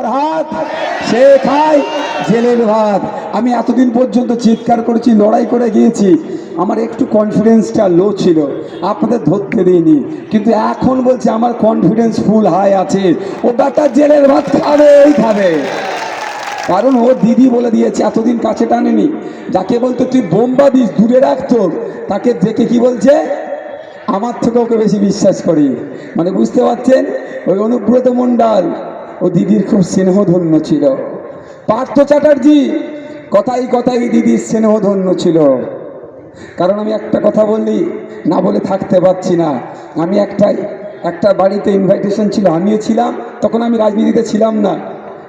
হাত সে খায় জেলের ভাত। আমি এতদিন পর্যন্ত চিৎকার করেছি, লড়াই করে গিয়েছি। আমার একটু কনফিডেন্সটা লো ছিল। আপনাদের ধরতে দিইনি। কিন্তু এখন বলছে আমার কনফিডেন্স ফুল হাই আছে। ও বেটা জেলের ভাত খাবেই খাবে। কারণ ও দিদি বলে দিয়েছে, এতদিন কাছে টানেনি। যাকে বলতো, তুই বোম্বা দিস দূরে রাখতো তাকে দেখে কি বলছে? আমার থেকে ওকে বেশি বিশ্বাস করি। মানে বুঝতে পারছেন? ওই অনুব্রত মণ্ডল। ও দিদির খুব স্নেহধন্য ছিল। পার্থ চ্যাটার্জি, কথাই কথাই দিদির স্নেহধন্য ছিল। কারণ আমি একটা কথা বললি, না বলে থাকতে পারছি না। আমি একটাই, একটা বাড়িতে ইনভাইটেশন ছিল, আমিও ছিলাম, তখন আমি রাজনীতিতে ছিলাম না।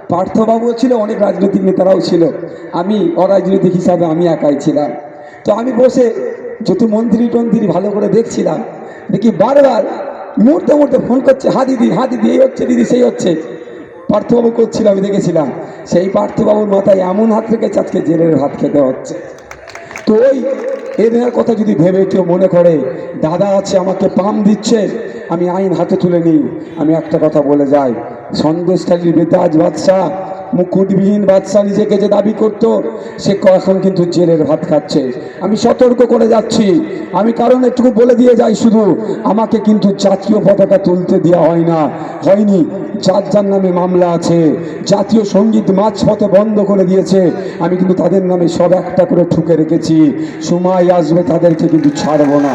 পার্থবাবুও ছিল, অনেক রাজনৈতিক নেতারাও ছিল। আমি অরাজনৈতিক হিসাবে আমি একাই ছিলাম। তো আমি বসে যত মন্ত্রী টন্ত্রী ভালো করে দেখছিলাম, দেখি বারবার মুহূর্তে মুহূর্তে ফোন করছে, হা দিদি হা দিদি, এই হচ্ছে দিদি, সেই হচ্ছে। পার্থবাবু করছিল, আমি দেখেছিলাম। সেই পার্থবাবুর মাথায় এমন হাত রেখেছে, আজকে জেলের হাত খেতে হচ্ছে। তো ওই এদের কথা যদি ভেবে কেউ মনে করে, দাদা আছে, আমাকে পাম দিচ্ছে, আমি আইন হাতে তুলে নিই। আমি একটা কথা বলে যাই। সন্দেশখালীর বেতাজ বাদশাহ মুকুটবিহীন বাদশাহ নিজেকে যে দাবি করত, সে এখন কিন্তু জেলের ভাত খাচ্ছে। আমি সতর্ক করে যাচ্ছি। আমি কারণ একটু বলে দিয়ে যাই শুধু, আমাকে কিন্তু জাতীয় পতাকা তুলতে দেওয়া হয় না। হয়নি যার যার নামে মামলা আছে। জাতীয় সংগীত মাঝপথে বন্ধ করে দিয়েছে। আমি কিন্তু তাদের নামে সব একটা করে ঠুকে রেখেছি। সময় আসবে তাদেরকে কিন্তু ছাড়বো না।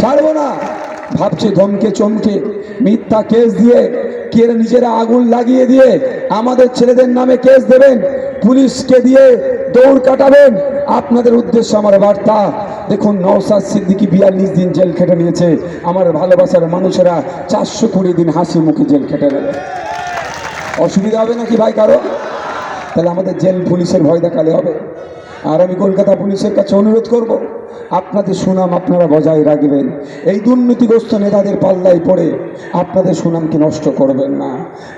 ছাড়বো না। ভাবছে ধমকে, চমকে, মিথ্যা কেস দিয়ে, কে নিজেরা আগুন লাগিয়ে দিয়ে আমাদের ছেলেদের নামে কেস দেবেন? পুলিশকে দিয়ে দৌড় কাটাবেন? আপনাদের উদ্দেশ্যে আমার বার্তা। দেখুন নওসাদ সিদ্দিকি বিয়াল্লিশ দিন জেল খেটে নিয়েছে। আমার ভালোবাসার মানুষেরা চারশো কুড়ি দিন হাসি মুখে জেল খেটে নেবে। অসুবিধা হবে নাকি ভাই কারও? তাহলে আমাদের জেল পুলিশের ভয় দেখালে হবে। আর আমি কলকাতা পুলিশের কাছে অনুরোধ করব, আপনাদের সুনাম আপনারা বজায় রাখবেন। এই দুর্নীতিগ্রস্ত নেতাদের পাল্লায় পড়ে আপনাদের সুনামকে নষ্ট করবেন না।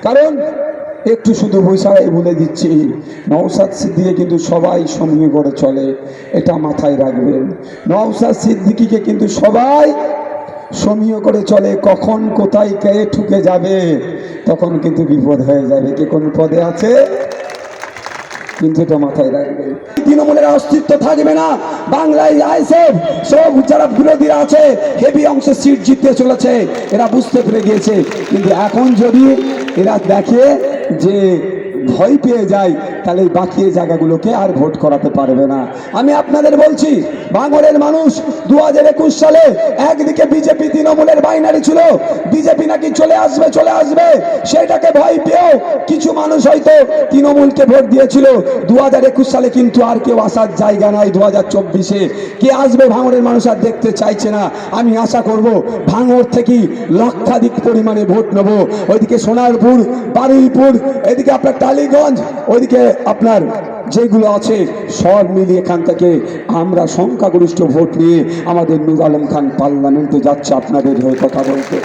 কারণ একটু শুধু বৈশাখাই বলে দিচ্ছি নওসাদ সিদ্দিকে কিন্তু সবাই সমীহ করে চলে, এটা মাথায় রাখবেন। নওসাদ সিদ্দিকিকে কিন্তু সবাই সমীহ করে চলে, কখন, কোথায়, কে ঠুকে যাবে, তখন কিন্তু বিপদ হয়ে যাবে। কে কোন পদে আছে? কিন্তু মাথায় রাখবে। তৃণমূলের অস্তিত্ব থাকবে না। বাংলায় আইসেফ সব যারা বিরোধীরা আছে, হেভি অংশে সিট জিততে চলেছে। এরা বুঝতে পেরে গিয়েছে। কিন্তু এখন যদি এরা দেখে যে ভয় পেয়ে যায় তাহলে এই বাকি এই জায়গাগুলোকে আর ভোট করাতে পারবে না। আমি আপনাদের বলছি বাঙরের মানুষ দু হাজার একুশ সালে একদিকে বিজেপি তৃণমূলের বাইনারি ছিল, বিজেপি নাকি চলে আসবে চলে আসবে, সেটাকে ভয় পেয়েও কিছু মানুষ হয়তো তৃণমূলকে ভোট দিয়েছিল। দু হাজার একুশ সালে কিন্তু আর কেউ আসার জায়গা নাই দু হাজার চব্বিশে। কে আসবে ভাঙরের মানুষ আর দেখতে চাইছে না। আমি আশা করব ভাঙর থেকে লক্ষাধিক পরিমাণে ভোট নেব। ওইদিকে সোনারপুর, বারুইপুর, এদিকে আপনার টালিগঞ্জ, ওইদিকে আপনার যেগুলো আছে সব মিলিয়ে এখান থেকে আমরা সংখ্যাগরিষ্ঠ ভোট নিয়ে আমাদের নুর আলম খান পার্লামেন্টে যাচ্ছে আপনাদের হয়ে কথা বলতে।